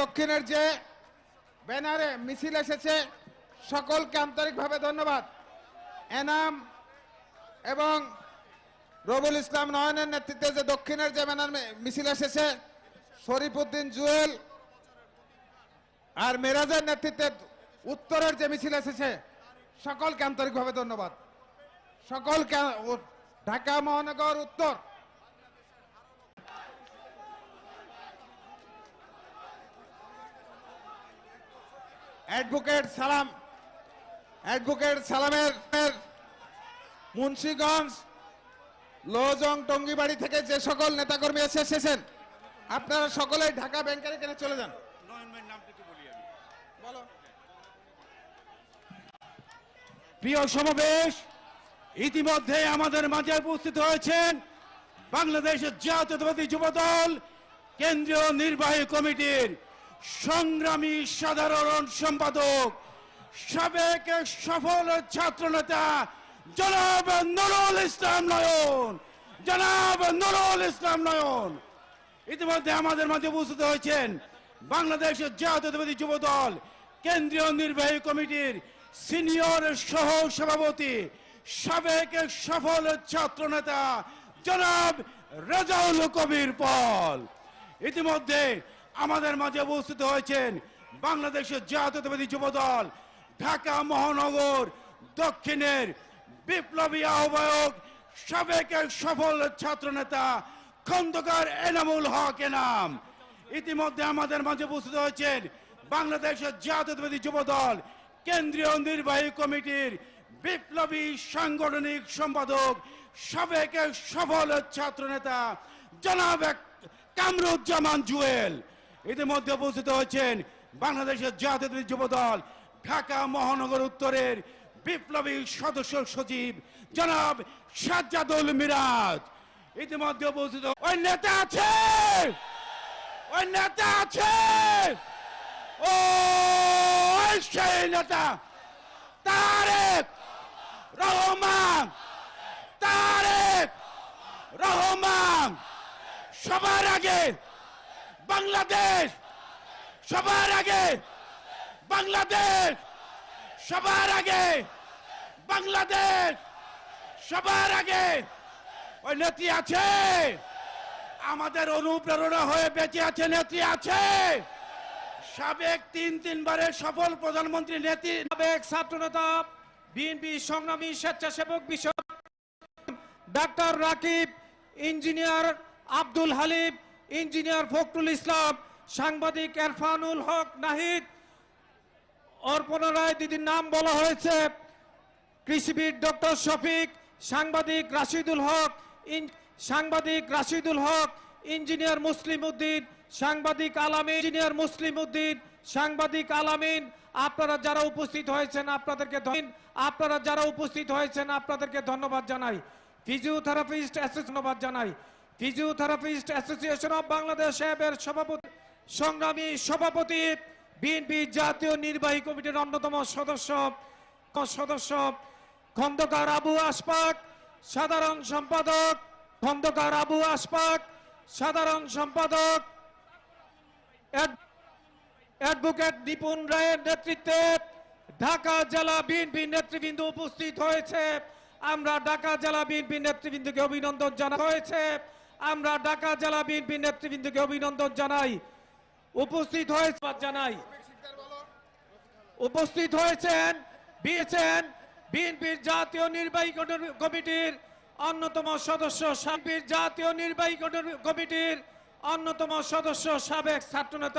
দক্ষিণের যে ব্যানারে মিছিল এসেছে, সকলকে আন্তরিকভাবে ধন্যবাদ। এনাম এবং রবুল ইসলাম নয়নের নেতৃত্বে যে দক্ষিণের যে ব্যানার মিছিল এসেছে, শরীফুদ্দিন জুয়েল আর মেরাজের নেতৃত্বে উত্তরের যে মিছিল এসেছে, সকলকে আন্তরিকভাবে ধন্যবাদ। সকলকে ঢাকা মহানগর উত্তর অ্যাডভোকেট সালাম অ্যাডভোকেট সালামের মুন্সিগঞ্জ লোজং টঙ্গিবাড়ি থেকে যে সকল নেতাকর্মী এসে এসেছেন আপনারা সকলেই ঢাকা ব্যাংকের এখানে চলে যান। বলো প্রিয় সমাবেশ ইতিমধ্যে আমাদের মাঝে উপস্থিত হয়েছেন বাংলাদেশের জাতীয়তাবাদী যুবদল কেন্দ্রীয় নির্বাহী কমিটির সংগ্রামী সাধারণ সম্পাদক, সাবেক সফল ছাত্রনেতা জনাব নুরুল ইসলাম নয়ন, জনাব নুরুল ইসলাম নয়ন। ইতিমধ্যে আমাদের মাঝে উপস্থিত হয়েছেন বাংলাদেশের জাতীয়তাবাদী যুবদল কেন্দ্রীয় নির্বাহী কমিটির সিনিয়র সহ সভাপতি, সাবেক সফল ছাত্রনেতা জনাব রেজাউল কবির পল। ইতিমধ্যে আমাদের মাঝে উপস্থিত হয়েছেন বাংলাদেশের জাতীয়তাবাদী যুবদল, ঢাকা মহানগর দক্ষিণের বিপ্লবী আহ্বায়ক সাবেক এক সফল ছাত্রনেতা খন্দকার এনামুল হক এনাম। ইতিমধ্যে আমাদের মাঝে উপস্থিত হয়েছেন বাংলাদেশের জাতীয়তাবাদী যুবদল, কেন্দ্রীয় নির্বাহী কমিটির বিপ্লবী সাংগঠনিক সম্পাদক সাবেক এক সফল ছাত্রনেতা জনাব কামরুজ্জামান জুয়েল। ইতিমধ্যে উপস্থিত হয়েছেন বাংলাদেশের জাতীয়তাবাদী যুবদল, ঢাকা মহানগর উত্তরের বিপ্লবী সদস্য সচিব জনাব সাজ্জাদুল মিরাজ। ইতিমধ্যে উপস্থিত ওই নেতা আছে! ওই নেতা আছে! ও সেই নেতা! তারেক রহমান! তারেক রহমান! সবার আগে বাংলাদেশ! সবার আগে বাংলাদেশ! সবার আগে বাংলাদেশ! সবার আগে ওই নেত্রী আছে! আমাদের অনুপ্রেরণা হয়ে বেঁচে আছে নেত্রী আছে! সাবেক তিন তিনবারের সফল প্রধানমন্ত্রী নেত্রী সাবেক ছাত্রনেতা বিএনপি সংগ্রামী স্বেচ্ছাসেবক বিষয় doctor Rakib, engineer Abdul Halim engineer Fakhrul Islam, সাংবাদিক এরফানুল হক নাহিদ, অর্পণা রায় দিদির নাম বলা হয়েছে। কৃষিবিদ ডক্টর শফিক, সাংবাদিক রাশিদুল হক সাংবাদিক রাশিদুল হক, ইঞ্জিনিয়ার মুসলিম উদ্দিন, সাংবাদিক আলামিন, ইঞ্জিনিয়ার মুসলিম উদ্দিন, সাংবাদিক আলামিন, আপনারা যারা উপস্থিত হয়েছেন, আপনাদেরকে আপনারা যারা উপস্থিত হয়েছেন, আপনাদেরকে ধন্যবাদ জানাই। ফিজিওথেরাপিস্ট অ্যাসোসিয়েশন ধন্যবাদ জানাই। ফিজিওথেরাপিস্ট অ্যাসোসিয়েশন অফ বাংলাদেশ সাহেবের সভাপতি সংগ্রামী সভাপতি বিএনপি জাতীয় নির্বাহী কমিটির অন্যতম সদস্য সদস্য খন্দকার আবু আশফাক সাধারণ সম্পাদক খন্দকার আবু আশফাক সাধারণ সম্পাদক অ্যাডভোকেট নিপুণ রায়ের নেতৃত্বে ঢাকা জেলা বিএনপি নেতৃবৃন্দ উপস্থিত হয়েছে। আমরা ঢাকা জেলা বিএনপি নেতৃবৃন্দকে অভিনন্দন জানা হয়েছে আমরা ঢাকা জেলা বিএনপি নেতৃবৃন্দকে অভিনন্দন জানাই। উপস্থিত হয়েছে জানাই। উপস্থিত হয়েছেন বিয়েছেন বিএনপির জাতীয় নির্বাহী কমিটির- কমিটির অন্যতম সদস্য বিএনপির জাতীয় নির্বাহী কমিটির অন্যতম সদস্য সাবেক ছাত্রনেতা